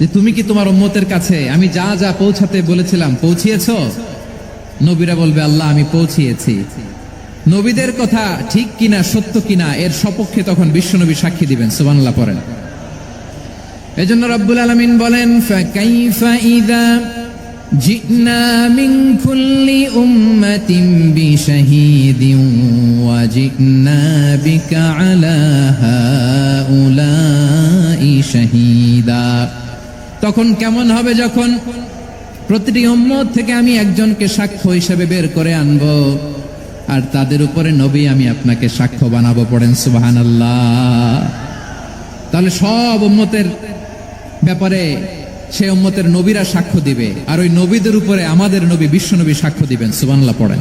যে তুমি কি তোমার উম্মতের কাছে আমি যা যা পৌঁছাতে বলেছিলাম, পৌঁছিয়েছ? নবীরা বলবে, আল্লাহ, আমি পৌঁছিয়েছি। নবীদের কথা ঠিক কিনা, সত্য কিনা, এর সপক্ষে তখন বিশ্বনবী সাক্ষী দিবেন, সুবহানাল্লাহ, পড়েন। এজন্য রব্বুল আলামিন বলেন শাহিদা। তখন কেমন হবে যখন প্রতিটি উম্মত থেকে আমি একজনকে সাক্ষ্য হিসেবে বের করে আনব। আর তাদের উপরে নবী আমি আপনাকে সাক্ষ্য বানাবো পড়েন, সুবহানাল্লাহ। তাহলে সব উম্মতের ব্যাপারে সে উম্মতের নবীরা সাক্ষ্য দিবে, আর ওই নবীদের উপরে আমাদের নবী, বিশ্ব নবী সাক্ষ্য দিবেন সুবানলা পড়েন।